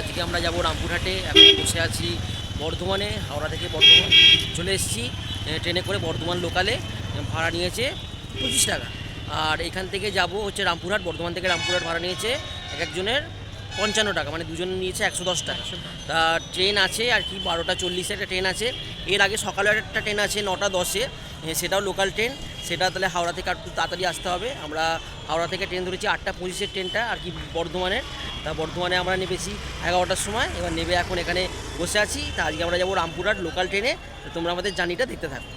আজকে আমরা যাব রামপুরহাটে। এখন বসে আছি বর্ধমানে হাওড়া থেকে বর্ধমান। চলে এসেছি ট্রেনে করে বর্ধমান লোকালে ভাড়া নিয়েছে পঁচিশ টাকা। আর এখান থেকে যাব হচ্ছে রামপুরহাট বর্ধমান থেকে রামপুরহাট ভাড়া নিয়েছে এক একজনের পঞ্চান্ন টাকা মানে দুজন নিয়েছে একশো দশ টাকা। তা ট্রেন আছে আর কি বারোটা চল্লিশে একটা ট্রেন আছে। এর আগে সকালে একটা ট্রেন আছে নটা দশে সেটাও লোকাল ট্রেন। সেটা তাহলে হাওড়া থেকে একটু তাড়াতাড়ি আসতে হবে। আমরা হাওড়া থেকে ট্রেন ধরেছি আটটা পঁচিশের ট্রেনটা আর কি বর্ধমানের। তা বর্ধমানে আমরা নেমেছি এগারোটার সময়। এবার নেবে এখন এখানে বসে আছি। তা আজকে আমরা যাব রামপুরহাট লোকাল ট্রেনে তোমরা আমাদের জার্নিটা দেখতে থাকো।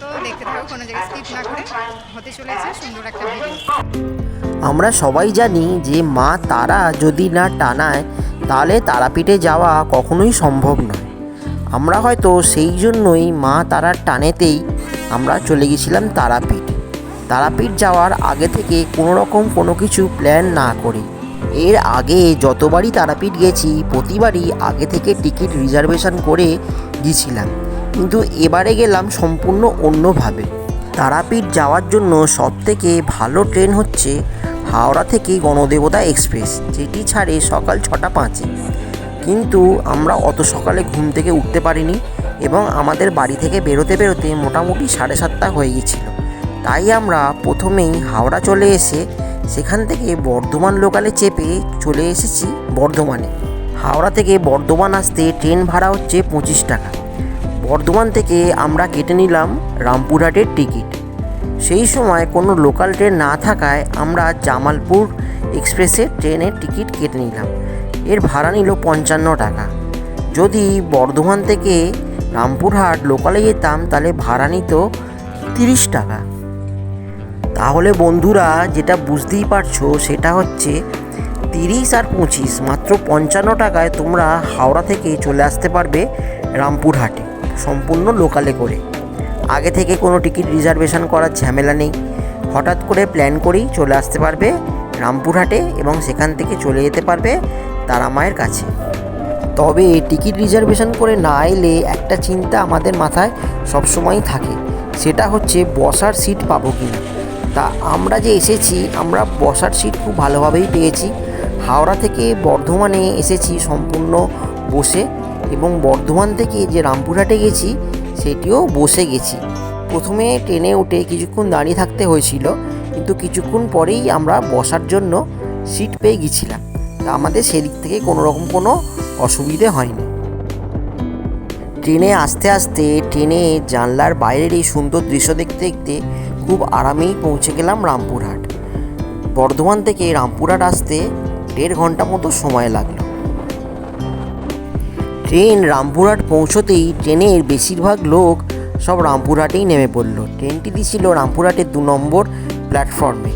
তো দেখতে থাকো কোনো জায়গায় স্কিপ না করে। হতে চলেছে সুন্দর একটা ভিডিও আমরা সবাই জানি যে মা তারা যদি না টানায় তাহলে তারাপীঠে যাওয়া কখনোই সম্ভব নয়। আমরা হয়তো সেই জন্যই মা তারার টানেতেই আমরা চলে গেছিলাম তারাপীঠ। তারাপীঠ যাওয়ার আগে থেকে কোনো রকম কোনো কিছু প্ল্যান না করি। এর আগে যতবারই তারাপীঠ গেছি, প্রতিবারই আগে থেকে টিকিট রিজার্ভেশন করে গিয়েছিলাম কিন্তু এবারে গেলাম সম্পূর্ণ অন্যভাবে। তারাপীঠ যাওয়ার জন্য সবথেকে ভালো ট্রেন হচ্ছে হাওড়া থেকে গণদেবতা এক্সপ্রেস, যেটি ছাড়ে সকাল ছটা পাঁচে। কিন্তু আমরা অত সকালে ঘুম থেকে উঠতে পারিনি এবং আমাদের বাড়ি থেকে বেরোতে বেরোতে মোটামুটি সাড়ে সাতটা হয়ে গেছিল। তাই আমরা প্রথমেই হাওড়া চলে এসে সেখান থেকে বর্ধমান লোকালে চেপে চলে এসেছি বর্ধমানে। হাওড়া থেকে বর্ধমান আসতে ট্রেন ভাড়া হচ্ছে পঁচিশ টাকা। বর্ধমান থেকে আমরা কেটে নিলাম রামপুরহাটের টিকিট। সেই সময় কোনো লোকাল ট্রেন না থাকায় আমরা জামালপুর এক্সপ্রেসের ট্রেনের টিকিট কেটে নিলাম। এর ভাড়া নিল পঞ্চান্ন টাকা। যদি বর্ধমান থেকে রামপুরহাট লোকালে যেতাম তাহলে ভাড়া নিত তিরিশ টাকা। তাহলে বন্ধুরা যেটা বুঝতেই পারছ সেটা হচ্ছে তিরিশ আর পঁচিশ, মাত্র পঞ্চান্ন টাকায় তোমরা হাওড়া থেকে চলে আসতে পারবে রামপুরহাটে, সম্পূর্ণ লোকালে করে। আগে থেকে কোনো টিকিট রিজার্ভেশন করার ঝামেলা নেই। হঠাৎ করে প্ল্যান করেই চলে আসতে পারবে রামপুরহাটে এবং সেখান থেকে চলে যেতে পারবে তারা মায়ের কাছে। তবে টিকিট রিজার্ভেশন করে না এলে একটা চিন্তা আমাদের মাথায় সবসময়ই থাকে, সেটা হচ্ছে বসার সিট পাবো কি না তা আমরা যে এসেছি, আমরা বসার সিট খুব ভালোভাবেই পেয়েছি। হাওড়া থেকে বর্ধমানে এসেছি সম্পূর্ণ বসে এবং বর্ধমান থেকে যে রামপুরহাটে গেছি, সেটিও বসে গেছি। প্রথমে ট্রেনে উঠে কিছুক্ষণ দাঁড়িয়ে থাকতে হয়েছিল, কিন্তু কিছুক্ষণ পরেই আমরা বসার জন্য সিট পেয়ে গেছিলাম। তা আমাদের সেদিক থেকে কোনো রকম কোনো অসুবিধে হয়নি। ট্রেনে আস্তে আস্তে, ট্রেনে জানলার বাইরের এই সুন্দর দৃশ্য দেখতে দেখতে খুব আরামেই পৌঁছে গেলাম রামপুরহাট। বর্ধমান থেকে রামপুরহাট আসতে দেড় ঘণ্টা মতো সময় লাগল। ট্রেন রামপুরহাট পৌঁছতেই ট্রেনের বেশিরভাগ লোক সব রামপুরহাটেই নেমে পড়ল। ট্রেনটি দিছিল রামপুরহাটের দু নম্বর প্ল্যাটফর্মে।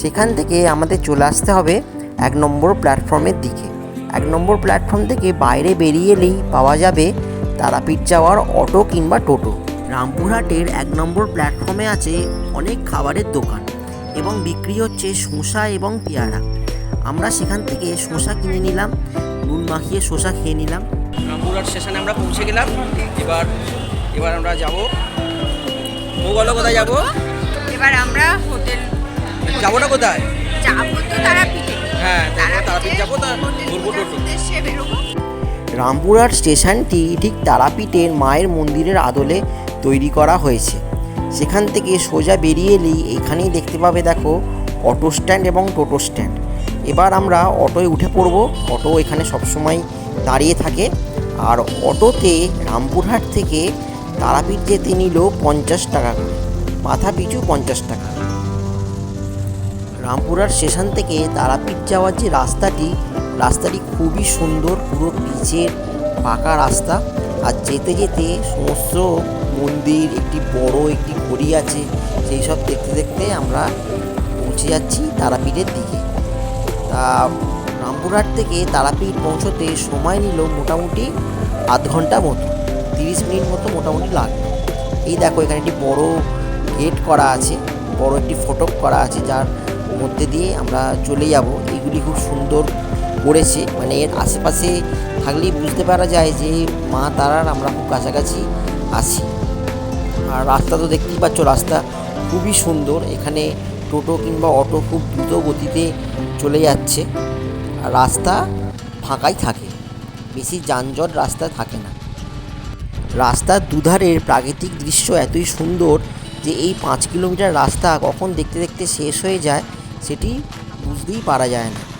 সেখান থেকে আমাদের চলে আসতে হবে এক নম্বর প্ল্যাটফর্মের দিকে। এক নম্বর প্ল্যাটফর্ম থেকে বাইরে বেরিয়ে এলেই পাওয়া যাবে তারাপীঠ যাওয়ার অটো কিংবা টোটো। রামপুরহাটের এক নম্বর প্ল্যাটফর্মে আছে অনেক খাবারের দোকান এবং বিক্রি হচ্ছে শসা এবং পেয়ারা। আমরা সেখান থেকে শসা কিনে নিলাম নুন মাখিয়ে শসা খেয়ে নিলাম। রামপুরহাট স্টেশনে আমরা পৌঁছে গেলাম। এবার এবার আমরা যাব। ও বলো কোথায় যাব? এবার আমরা হোটেল যাব না কোথায়? যাব তো তারাপীঠে। হ্যাঁ তারাপীঠ যাব তা হোটেল টোটো। রামপুরহাট স্টেশনটি ঠিক তারাপীঠের মায়ের মন্দিরের আদলে তৈরি করা হয়েছে। সেখান থেকে সোজা বেরিয়ে এলেই এখানেই দেখতে পাবে দেখো, অটো স্ট্যান্ড এবং টোটো স্ট্যান্ড। এবার আমরা অটোয় উঠে পড়ব। অটো এখানে সবসময় দাঁড়িয়ে থাকে। আর অটোতে রামপুরহাট থেকে তারাপীঠ যেতে নিল পঞ্চাশ টাকা করে। মাথা পিছু পঞ্চাশ টাকা। রামপুরহাট স্টেশন থেকে তারাপীঠ যাওয়ার যে রাস্তাটি রাস্তাটি খুবই সুন্দর, পুরো পিচের, পাকা রাস্তা। আর যেতে যেতে সমস্ত মন্দির, একটি বড় একটি ঘড়ি আছে, সেই সব দেখতে দেখতে আমরা পৌঁছে যাচ্ছি তারাপীঠের দিকে। তা রামপুরহাট থেকে তারাপীঠ পৌঁছতে সময় নিল মোটামুটি আধ ঘণ্টা মতো, তিরিশ মিনিট মতো মোটামুটি লাগবে এই দেখো এখানে একটি বড় গেট করা আছে, বড় একটি ফটক করা আছে, যার মধ্যে দিয়ে আমরা চলে যাব। এইগুলি খুব সুন্দর করেছে। মানে এর আশেপাশে থাকলেই বুঝতে পারা যায় যে মা তারার আমরা খুব কাছাকাছি আছি। আর রাস্তা তো দেখতেই পাচ্ছ, রাস্তা খুবই সুন্দর। এখানে টোটো কিংবা অটো খুব দ্রুত গতিতে চলে যাচ্ছে। আর রাস্তা ফাঁকাই থাকে। বেশি যানজট রাস্তা থাকে না। রাস্তার দুধারের প্রাকৃতিক দৃশ্য এতই সুন্দর যে এই পাঁচ কিলোমিটার রাস্তা কখন দেখতে দেখতে শেষ হয়ে যায়, সেটি বুঝতেই পারা যায় না।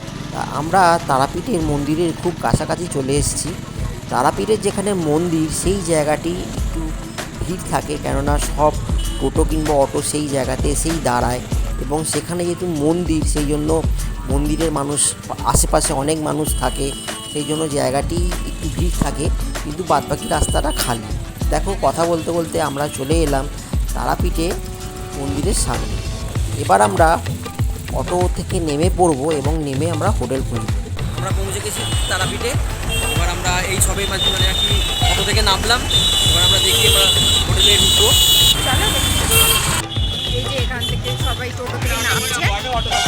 আমরা তারাপীঠের মন্দিরের খুব কাছাকাছি চলে এসেছি। তারাপীঠের যেখানে মন্দির, সেই জায়গাটি একটু ভিড় থাকে কেননা সব টোটো কিংবা অটো সেই জায়গাতে এসেই দাঁড়ায় এবং সেখানে যেহেতু মন্দির, সেই জন্য মন্দিরের মানুষ, আশেপাশে অনেক মানুষ থাকে, সেই জন্য জায়গাটি একটু ভিড় থাকে, কিন্তু বাদবাকি রাস্তাটা খালি। দেখো, কথা বলতে বলতে আমরা চলে এলাম তারাপীঠে মন্দিরের সামনে। এবার আমরা অটো থেকে নেমে পড়ব এবং নেমে আমরা হোটেল খুঁজব। আমরা পৌঁছে গেছি তারাপীঠে। এবার আমরা এই সবে মানে আর কি অটো থেকে নামলাম। এবার আমরা দেখি আমরা হোটেলে ঢুকবো। এই যে এখান থেকে সবাই টোটো থেকে নামছে।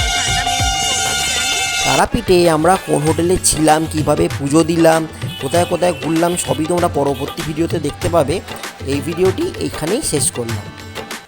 এখানটা main টোটো stand। তারাপীঠে আমরা কোন হোটেলে ছিলাম কীভাবে পুজো দিলাম কোথায় কোথায় ঘুরলাম সবই তোমরা পরবর্তী ভিডিওতে দেখতে পাবে। এই ভিডিওটি এইখানেই শেষ করলাম।